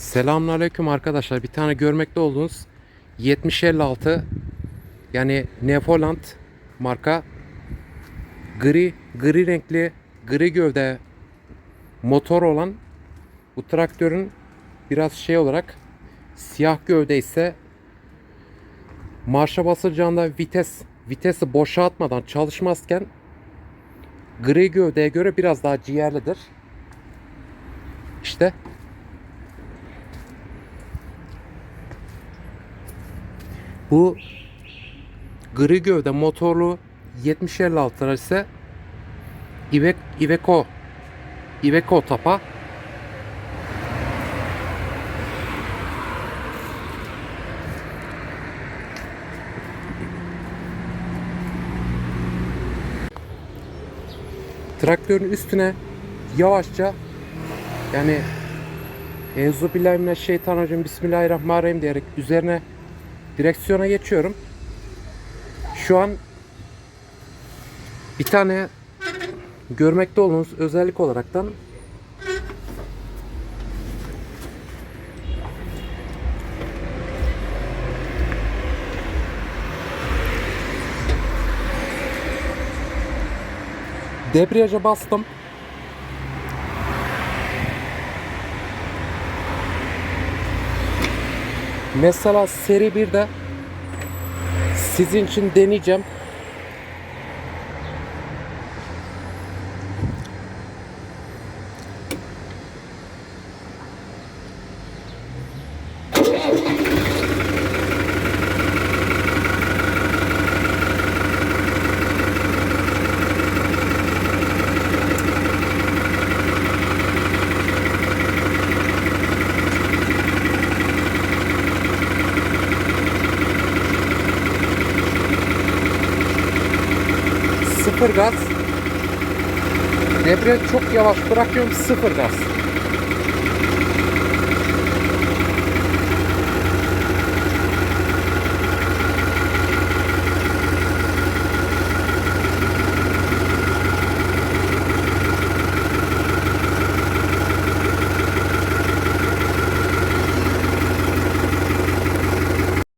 Selamünaleyküm arkadaşlar. Bir tane görmekte olduğunuz 7056 yani Nefoland marka gri gri renkli gri gövde motor olan bu traktörün biraz şey olarak siyah gövde ise marşa basacağında vites vitesi boşaltmadan çalışmazken gri gövdeye göre biraz daha ciğerlidir. İşte Bu gri gövde motorlu 7056 ise Ive- Iveco Iveco tapa. Traktörün üstüne yavaşça yani Euzubillahimineşşeytanirracim Bismillahirrahmanirrahim diyerek üzerine direksiyona geçiyorum. Şu an bir tane görmekte olduğunuz özellik olaraktan debriyaja bastım. Mesela seri 1'de sizin için deneyeceğim. Sıfır gaz. Debriyaj çok yavaş bırakıyorum sıfır gaz.